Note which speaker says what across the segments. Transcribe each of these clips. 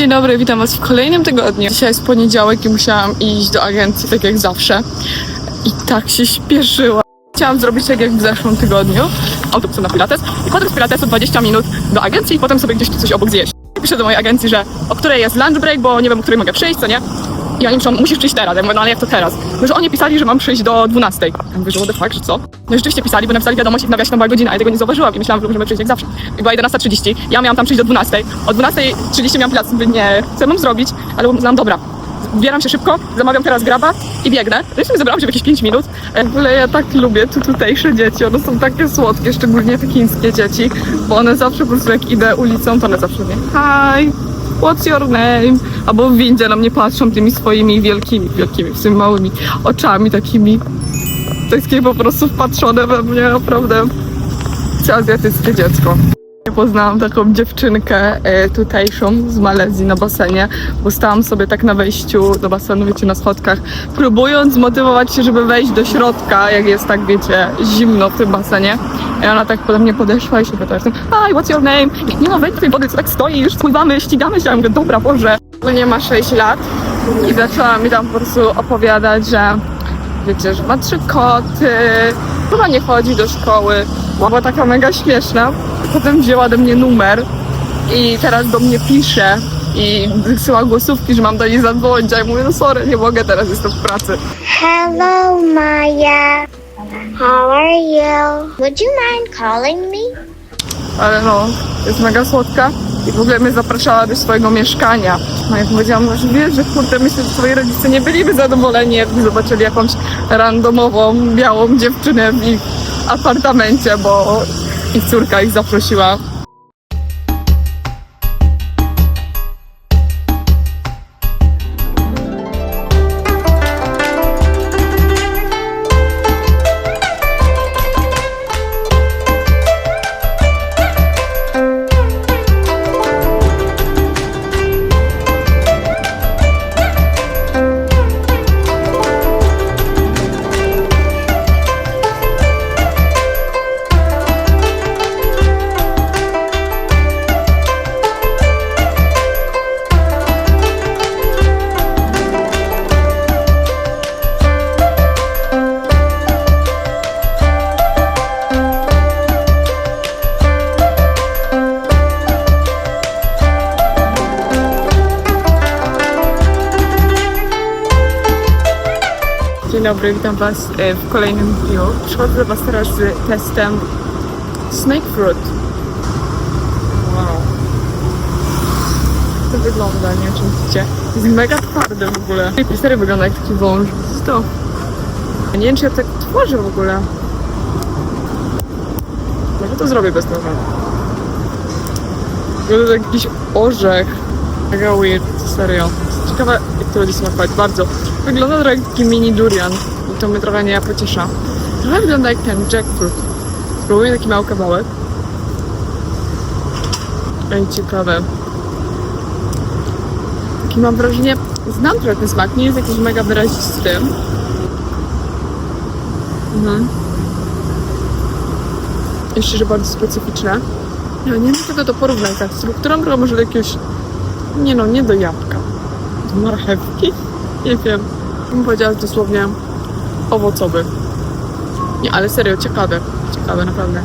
Speaker 1: Dzień dobry, witam Was w kolejnym tygodniu. Dzisiaj jest poniedziałek i musiałam iść do agencji, tak jak zawsze. I tak się śpieszyłam. Chciałam zrobić tak jak w zeszłym tygodniu, autobusem na Pilates i potem z Pilatesu 20 minut do agencji i potem sobie gdzieś coś obok zjeść. Piszę do mojej agencji, że o której jest lunch break, bo nie wiem, o której mogę przyjść, co nie? I oni piszą, musisz przyjść teraz. Ja mówię, no ale jak to teraz? No, że oni pisali, że mam przyjść do 12. Ja mówię, że what the fuck, że co? No rzeczywiście pisali, bo napisali wiadomość i w nawiasie tam była godzina, ja tego nie zauważyłam i myślałam, że możemy przyjść jak zawsze. I była 11.30, ja miałam tam przyjść do 12. O 12.30 miałam plac, nie, co mam zrobić? Ale uznałam, dobra, Zbieram się szybko, zamawiam teraz graba i biegnę. Zresztą zebrałam się w jakieś 5 minut. W ogóle ja tak lubię tu tutejsze dzieci. One są takie słodkie, szczególnie te chińskie dzieci, bo one zawsze po prostu jak idę ulicą, to one zawsze mówią Hi, what's your name? Albo w windzie na mnie patrzą tymi swoimi wielkimi, wielkimi, w tym małymi oczami takimi. Takie po prostu wpatrzone we mnie, naprawdę. Azjatyckie dziecko. Poznałam taką dziewczynkę e, tutejszą z Malezji na basenie, bo stałam sobie tak na wejściu do basenu, wiecie, na schodkach, próbując zmotywować się, żeby wejść do środka, jak jest tak, wiecie, zimno w tym basenie. I ona tak pode mnie podeszła i się pytała, hi, what's your name? Nie no, wejdź tej wody, co tak stoisz, spływamy, ścigamy się. Ja mówię, dobra, Boże. Nie ma 6 lat i zaczęła mi tam po prostu opowiadać, że wiecie, że ma trzy koty, chyba nie chodzi do szkoły. Była taka mega śmieszna. Potem wzięła do mnie numer i teraz do mnie pisze i wysyła głosówki, że mam do niej zadzwonić, a ja mówię, no sorry, nie mogę, teraz jestem w pracy.
Speaker 2: Hello, Maya. How are you? Would you mind calling me?
Speaker 1: Ale no, jest mega słodka i w ogóle mnie zapraszała do swojego mieszkania. No i powiedziałam, że wiesz, że kurde, myślę, że twoi rodzice nie byliby zadowoleni, jakby zobaczyli jakąś randomową, białą dziewczynę w ich apartamencie, bo ich córka ich zaprosiła. Dobry, witam Was e, w kolejnym dniu. Przychodzę do Was teraz z testem Snake Fruit. Wow. To wygląda, nie wiem czy widzicie. Jest mega twardy w ogóle. Serio wygląda jak taki wąż. Stop. Ja nie wiem czy ja tak tworzę w ogóle. Może to zrobię bez tego. Wygląda jak jakiś orzech. Mega weird, serio. Ciekawe to będzie smakować, bardzo. Wygląda trochę jak taki mini durian i to mnie trochę nie pociesza. Trochę wygląda jak ten jackfruit. Spróbuję taki mały kawałek. Ej, ciekawe. Taki mam wrażenie, znam trochę ten smak, nie jest jakiś mega wyrazisty. Mhm. Jeszcze, że bardzo specyficzne. Ja nie wiem, czego to porównać, tak? Strukturą może do jakiegoś... Nie no, nie do jabłka. Marchewki? Nie wiem. Bym powiedziała dosłownie owocowy. Nie, ale serio, ciekawe. Ciekawe, naprawdę.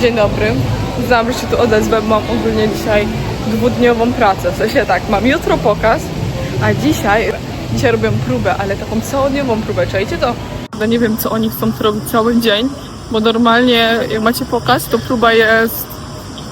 Speaker 1: Dzień dobry. Znam, że się tu odezwę, mam ogólnie dzisiaj dwudniową pracę. W sensie tak, mam jutro pokaz, a dzisiaj, dzisiaj robię próbę, ale taką całodniową próbę. Czajcie to? Ja nie wiem, co oni chcą robić cały dzień, bo normalnie jak macie pokaz, to próba jest,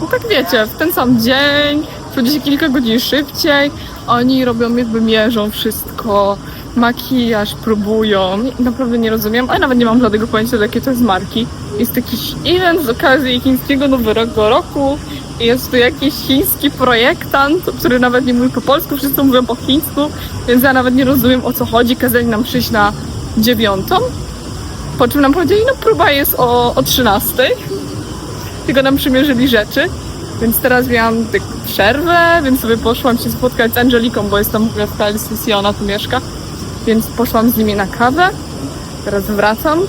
Speaker 1: no tak wiecie, w ten sam dzień, przychodzi się kilka godzin szybciej, oni robią jakby mierzą wszystko, makijaż próbują, naprawdę nie rozumiem, ale nawet nie mam żadnego pojęcia, jakie to jest marki. Jest jakiś event z okazji chińskiego nowego roku, i jest tu jakiś chiński projektant, który nawet nie mówi po polsku, wszyscy mówią po chińsku, więc ja nawet nie rozumiem o co chodzi, kazali nam przyjść na dziewiątą, po czym nam powiedzieli, no próba jest o, o 13, tylko nam przymierzyli rzeczy, więc teraz miałam tak przerwę, więc sobie poszłam się spotkać z Angeliką, bo jestem w ogóle Kalisy, ona tu mieszka, więc poszłam z nimi na kawę, teraz wracam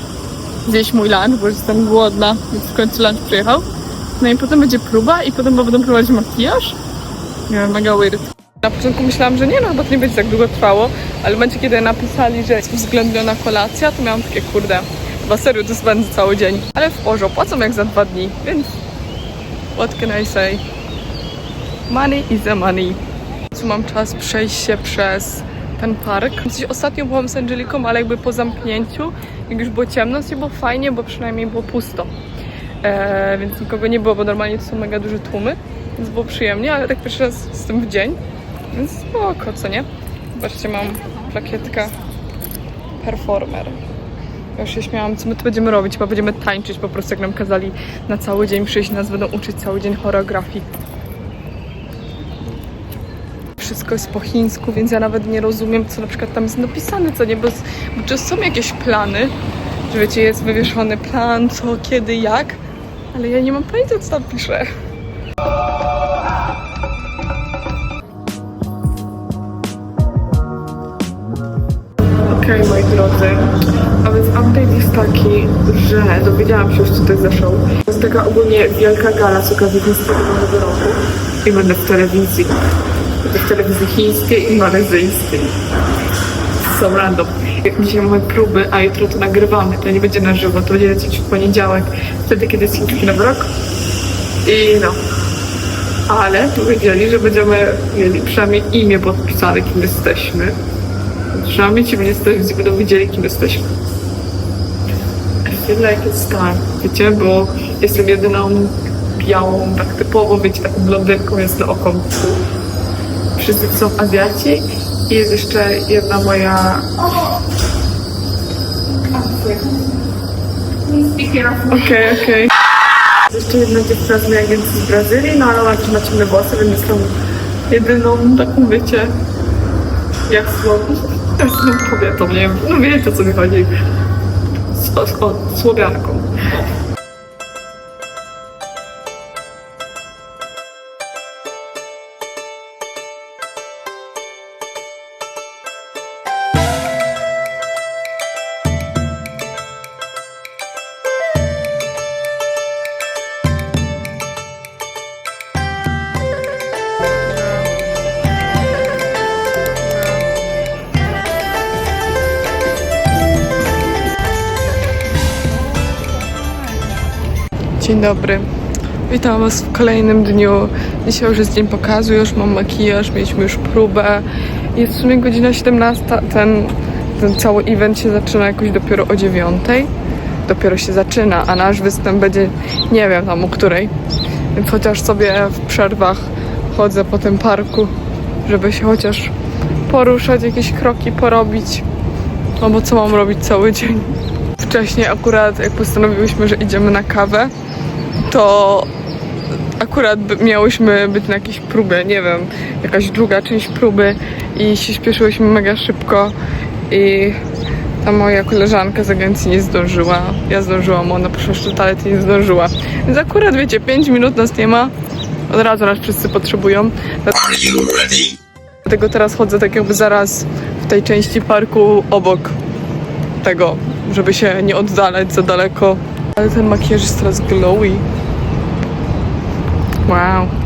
Speaker 1: zjeść mój lunch, bo jestem głodna, więc w końcu lunch przyjechał. No i potem będzie próba i potem będą prowadzić makijaż. Nie wiem, mega weird. Na początku myślałam, że nie no, bo to nie będzie tak długo trwało, ale w momencie, kiedy napisali, że jest uwzględniona kolacja, to miałam takie, kurde, chyba serio to spędzę cały dzień. Ale w porze, płacą jak za dwa dni, więc what can I say? Money is a money. Tu mam czas przejść się przez ten park. Ostatnio byłam z Angeliką, ale jakby po zamknięciu, jak już było ciemno, to było fajnie, bo przynajmniej było pusto. Eee, więc nikogo nie było, bo normalnie to są mega duże tłumy, więc było przyjemnie, ale tak pierwszy raz jestem w dzień, więc spoko, co nie? Zobaczcie, mam plakietkę performer. Ja się śmiałam, co my tu będziemy robić, chyba będziemy tańczyć po prostu, jak nam kazali na cały dzień przyjść, nas będą uczyć cały dzień choreografii wszystko jest po chińsku, więc ja nawet nie rozumiem, co na przykład tam jest napisane, co nie, bo, bo czy są jakieś plany, że wiecie, jest wywieszony plan, co, kiedy, jak, ale ja nie mam pojęcia, co tam pisze. Okej, moi drodzy, a więc update jest taki, że dowiedziałam się już, co to jest za show. To jest taka ogólnie wielka gala z okazji 20 nowego roku i będę w telewizji. Będę w telewizji chińskiej i malezyjskiej. Są random. Dzisiaj mamy próby, a jutro to nagrywamy. To nie będzie na żywo, to będzie lecieć w poniedziałek, wtedy, kiedy jest chiński nowy rok. I no. Ale powiedzieli, że będziemy mieli przynajmniej imię podpisane, kim jesteśmy. Trzeba mieć imię z będą wiedzieli, kim jesteśmy. I feel like it's time, wiecie, bo jestem jedyną białą, tak typowo, wiecie, taką blondynką jest na oko. Wszyscy są Azjaci i jest jeszcze jedna moja... Okej, okej. Jest jeszcze jedna dziewczyna z mojej agencji z Brazylii, no ale ona też ma ciemne włosy, więc jestem jedyną taką, wiecie, jak słowo, jasną kobietą, nie wiem, no wiecie o co mi chodzi. Z, o, słowianką. Dzień dobry. Witam Was w kolejnym dniu. Dzisiaj już jest dzień pokazu, już mam makijaż, mieliśmy już próbę. Jest w sumie godzina 17. Ten, ten cały event się zaczyna jakoś dopiero o 9. Dopiero się zaczyna, a nasz występ będzie nie wiem tam o której. Więc chociaż sobie w przerwach chodzę po tym parku, żeby się chociaż poruszać, jakieś kroki porobić. No bo co mam robić cały dzień? Wcześniej akurat jak postanowiłyśmy, że idziemy na kawę, to akurat miałyśmy być na jakiejś próbie, nie wiem, jakaś druga część próby i się śpieszyłyśmy mega szybko i ta moja koleżanka z agencji nie zdążyła. Ja zdążyłam, ona poszła jeszcze toalety i nie zdążyła. Więc akurat wiecie, 5 minut nas nie ma. Od razu nas wszyscy potrzebują. Dlatego teraz chodzę tak jakby zaraz w tej części parku obok tego, żeby się nie oddalać za daleko. Ale ten makijaż jest teraz glowy. Wow.
Speaker 3: “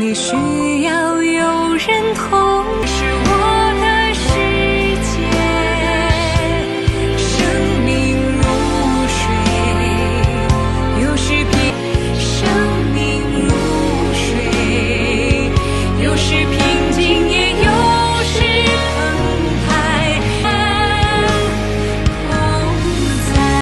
Speaker 3: 你需要有人同，”